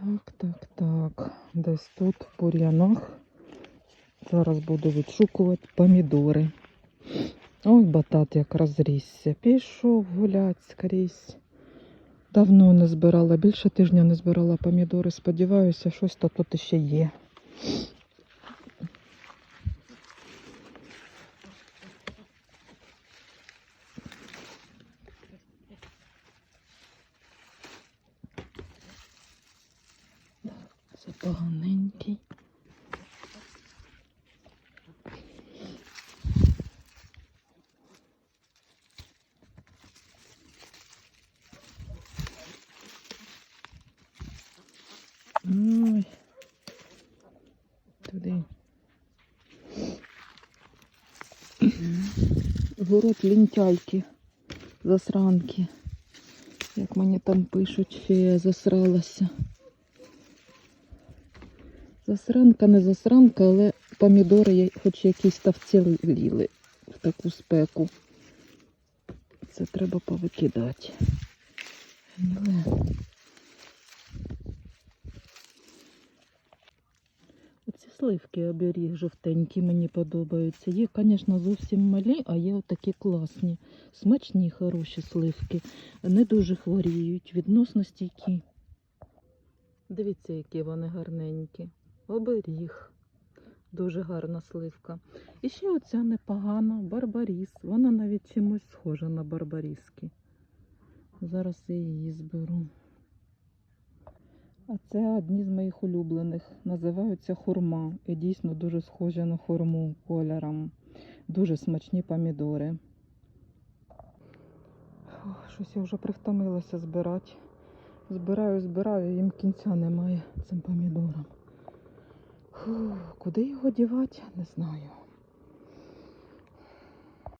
Так, так, так. Десь тут в бур'янах. Зараз буду відшукувати помідори. Ой, батат як розрісся. Пішов гулять скрізь. Давно не збирала, більше тижня не збирала помідори. Сподіваюся, щось то тут ще є. Поганенький. Ой. Туди. Город лінтяйки, засранки. Як мені там пишуть, фея засралася. Засранка, не засранка, але помідори хоч якісь та вціліли в таку спеку. Це треба повикидати. Гниле. Оці сливки оберіг жовтенькі мені подобаються. Є, звісно, зовсім малі, а є отакі класні. Смачні, хороші сливки. Не дуже хворіють, відносно стійкі. Дивіться, які вони гарненькі. Оберіг. Дуже гарна сливка. І ще оця непогана, барбаріс. Вона навіть чимось схожа на барбаріски. Зараз я її зберу. А це одні з моїх улюблених. Називаються хурма. І дійсно дуже схожі на хурму кольором. Дуже смачні помідори. Ох, щось я вже прихтомилася збирати. Збираю, збираю, їм кінця немає цим помідорам. Куди його дівати, не знаю.